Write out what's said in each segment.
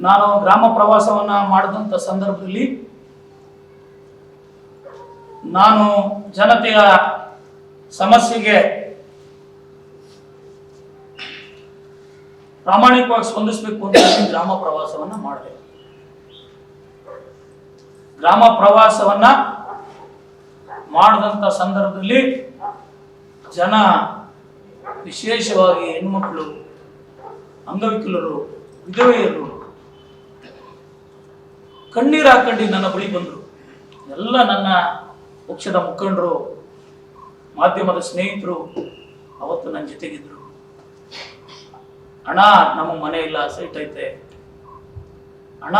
ನಾನು ಗ್ರಾಮ ಪ್ರವಾಸವನ್ನ ಮಾಡಿದಂಥ ಸಂದರ್ಭದಲ್ಲಿ ನಾನು ಜನತೆಯ ಸಮಸ್ಯೆಗೆ ಪ್ರಾಮಾಣಿಕವಾಗಿ ಸ್ಪಂದಿಸಬೇಕು ಅಂತ ಗ್ರಾಮ ಪ್ರವಾಸವನ್ನ ಮಾಡಿದೆ. ಗ್ರಾಮ ಪ್ರವಾಸವನ್ನ ಮಾಡಿದಂಥ ಸಂದರ್ಭದಲ್ಲಿ ಜನ ವಿಶೇಷವಾಗಿ ಹೆಣ್ಮಕ್ಳು, ಅಂಗವಿಕಲರು, ವಿಧವೆಯರು ಕಣ್ಣೀರು ಹಾಕೊಂಡು ನನ್ನ ಬಳಿ ಬಂದರು. ಎಲ್ಲ ನನ್ನ ಪಕ್ಷದ ಮುಖಂಡರು, ಮಾಧ್ಯಮದ ಸ್ನೇಹಿತರು ಅವತ್ತು ನನ್ನ ಜೊತೆಗಿದ್ರು. ಅಣ್ಣ, ನಮ್ಮ ಮನೆ ಇಲ್ಲ, ಸೈಟ್ ಐತೆ. ಅಣ್ಣ,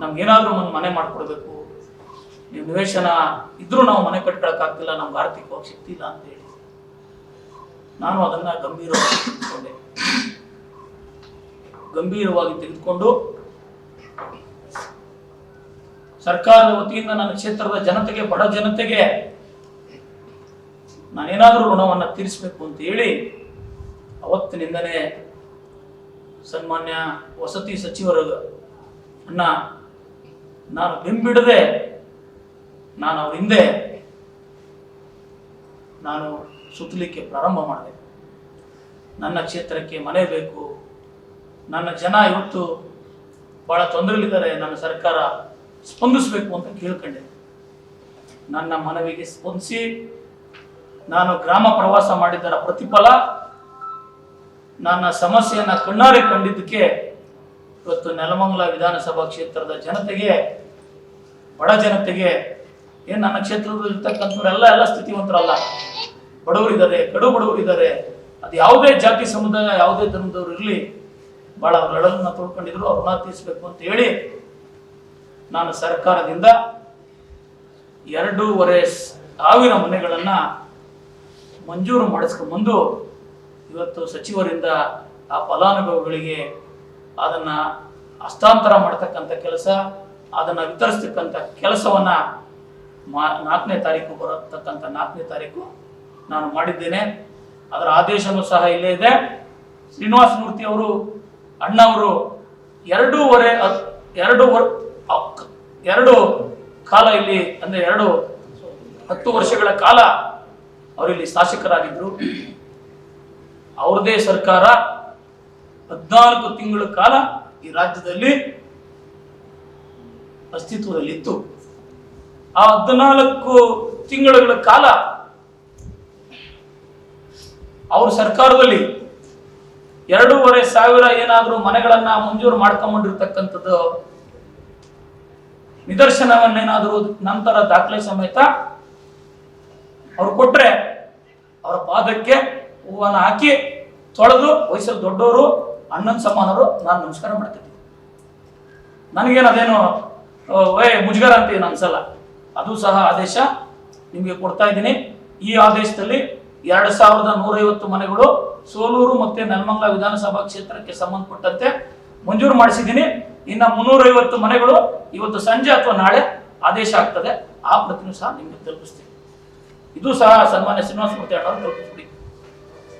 ನಮ್ಗೇನಾದ್ರೂ ಒಂದು ಮನೆ ಮಾಡ್ಕೊಡ್ಬೇಕು. ನೀವು ನಿವೇಶನ ಇದ್ರೂ ನಾವು ಮನೆ ಕಟ್ಕೊಳಕ್ಕಾಗ್ತಿಲ್ಲ ನಮ್ಗೆ ಆರ್ಥಿಕವಾಗಿ ಶಕ್ತಿ ಇಲ್ಲ ಅಂತ ಹೇಳಿ. ನಾನು ಅದನ್ನ ಗಂಭೀರವಾಗಿ ತೆಗೆದುಕೊಂಡೆ. ಗಂಭೀರವಾಗಿ ತೆಗೆದುಕೊಂಡು ಸರ್ಕಾರದ ವತಿಯಿಂದ ನನ್ನ ಕ್ಷೇತ್ರದ ಜನತೆಗೆ, ಬಡ ಜನತೆಗೆ ನಾನೇನಾದರೂ ಋಣವನ್ನು ತೀರಿಸಬೇಕು ಅಂತ ಹೇಳಿ ಅವತ್ತಿನಿಂದನೇ ಸನ್ಮಾನ್ಯ ವಸತಿ ಸಚಿವರ ಅನ್ನ ನಾನು ಬೆಂಬಿಡದೆ ನಾನು ಅವ್ರ ಹಿಂದೆ ನಾನು ಸುತ್ತಲಿಕ್ಕೆ ಪ್ರಾರಂಭ ಮಾಡಿದೆ. ನನ್ನ ಕ್ಷೇತ್ರಕ್ಕೆ ಮನೆ ಬೇಕು. ನನ್ನ ಜನ ಇವತ್ತು ಬಹಳ ತೊಂದರೆಲಿದ್ದಾರೆ. ನನ್ನ ಸರ್ಕಾರ ಸ್ಪಂದಿಸಬೇಕು ಅಂತ ಕೇಳ್ಕೊಂಡೆ. ನನ್ನ ಮನವಿಗೆ ಸ್ಪಂದಿಸಿ, ನಾನು ಗ್ರಾಮ ಪ್ರವಾಸ ಮಾಡಿದ್ದರ ಪ್ರತಿಫಲ, ನನ್ನ ಸಮಸ್ಯೆಯನ್ನ ಕಣ್ಣಾರೆ ಕಂಡಿದ್ದಕ್ಕೆ ಇವತ್ತು ನೆಲಮಂಗಲ ವಿಧಾನಸಭಾ ಕ್ಷೇತ್ರದ ಜನತೆಗೆ, ಬಡ ಜನತೆಗೆ, ಏನು ನನ್ನ ಕ್ಷೇತ್ರದಲ್ಲಿ ಇರ್ತಕ್ಕಂಥವ್ರೆಲ್ಲ ಎಲ್ಲ ಸ್ಥಿತಿವಂತರಲ್ಲ. ಬಡವರಿದ್ದಾರೆ ಕಡು ಬಡವರಿದ್ದಾರೆ ಅದು ಯಾವುದೇ ಜಾತಿ ಸಮುದಾಯ, ಯಾವುದೇ ಧರ್ಮದವ್ರು ಇರಲಿ ಬಹಳ ಅವ್ರ ಅಳಲನ್ನ ತೊಳ್ಕೊಂಡಿದ್ರು ಅವ್ರನ್ನ ತೀರಿಸ್ಬೇಕು ಅಂತ ಹೇಳಿ ನಾನು ಸರ್ಕಾರದಿಂದ ಎರಡೂವರೆ ಸಾವಿರ ಮನೆಗಳನ್ನು ಮಂಜೂರು ಮಾಡಿಸ್ಕೊಂಡ್ಬಂದು ಇವತ್ತು ಸಚಿವರಿಂದ ಆ ಫಲಾನುಭವಿಗಳಿಗೆ ಅದನ್ನ ಹಸ್ತಾಂತರ ಮಾಡ್ತಕ್ಕಂಥ ಕೆಲಸ, ಅದನ್ನ ವಿತರಿಸ್ತಕ್ಕಂಥ ಕೆಲಸವನ್ನ ಮಾ- ನಾಲ್ಕನೇ ತಾರೀಕು ಬರತಕ್ಕಂಥ ನಾಲ್ಕನೇ ತಾರೀಕು ನಾನು ಮಾಡಿದ್ದೇನೆ. ಅದರ ಆದೇಶನೂ ಸಹ ಇಲ್ಲೇ ಇದೆ. ಶ್ರೀನಿವಾಸ ಮೂರ್ತಿ ಅವರು ಅಣ್ಣವರು ಎರಡೂವರೆ ಎರಡು ವರ್- ಎರಡು ಕಾಲ ಇಲ್ಲಿ, ಅಂದ್ರೆ ಎರಡು ಹತ್ತು ವರ್ಷಗಳ ಕಾಲ ಅವರಿಲ್ಲಿ ಶಾಸಕರಾಗಿದ್ರು. ಅವ್ರದೇ ಸರ್ಕಾರ ಹದಿನಾಲ್ಕು ತಿಂಗಳ ಕಾಲ ಈ ರಾಜ್ಯದಲ್ಲಿ ಅಸ್ತಿತ್ವದಲ್ಲಿತ್ತು. ಆ ಹದಿನಾಲ್ಕು ತಿಂಗಳುಗಳ ಕಾಲ ಅವ್ರ ಸರ್ಕಾರದಲ್ಲಿ ಎರಡೂವರೆ ಸಾವಿರ ಏನಾದ್ರೂ ಮನೆಗಳನ್ನ ಮಂಜೂರು ಮಾಡ್ಕೊಂಡ್ಬಂದಿರ್ತಕ್ಕಂಥದ್ದು ನಿದರ್ಶನವನ್ನೇನಾದರೂ ನಂತರ ದಾಖಲೆ ಸಮೇತ ಅವ್ರು ಕೊಟ್ರೆ ಅವರ ಪಾದಕ್ಕೆ ಹೂವನ್ನು ಹಾಕಿ ತೊಳೆದು ವಯಸ್ಸಲ್ಲಿ ದೊಡ್ಡವರು, ಅಣ್ಣನ ಸಮಾನರು ನಾನು ನಮಸ್ಕಾರ ಮಾಡ್ತಿದ್ದೆ. ನನಗೇನು ಅದೇನು ವೇ ಮುಜುಗರ ಅಂತ ಏನು ಅನ್ಸಲ್ಲ. ಅದು ಸಹ ಆದೇಶ ನಿಮಗೆ ಕೊಡ್ತಾ ಇದ್ದೀನಿ. ಈ ಆದೇಶದಲ್ಲಿ ಎರಡು ಸಾವಿರದ ನೂರೈವತ್ತು ಮನೆಗಳು ಸೋಲೂರು ಮತ್ತು ನೆಲಮಂಗಲ ವಿಧಾನಸಭಾ ಕ್ಷೇತ್ರಕ್ಕೆ ಸಂಬಂಧಪಟ್ಟಂತೆ ಮಂಜೂರು ಮಾಡಿಸಿದ್ದೀನಿ. ಇನ್ನ ಮುನ್ನೂರೈವತ್ತು ಮನೆಗಳು ಇವತ್ತು ಸಂಜೆ ಅಥವಾ ನಾಳೆ ಆದೇಶ ಆಗ್ತದೆ. ಆ ಪ್ರತಿನೂ ಸಹ ನಿಮಗೆ ತಲುಪಿಸ್ತೀವಿ ಇದು ಸಹ ಸನ್ಮಾನ್ಯ ಶ್ರೀನಿವಾಸ ಮೂರ್ತಿ ಆಟೋ ತಲುಪಿಸ್ಬಿಡಿ.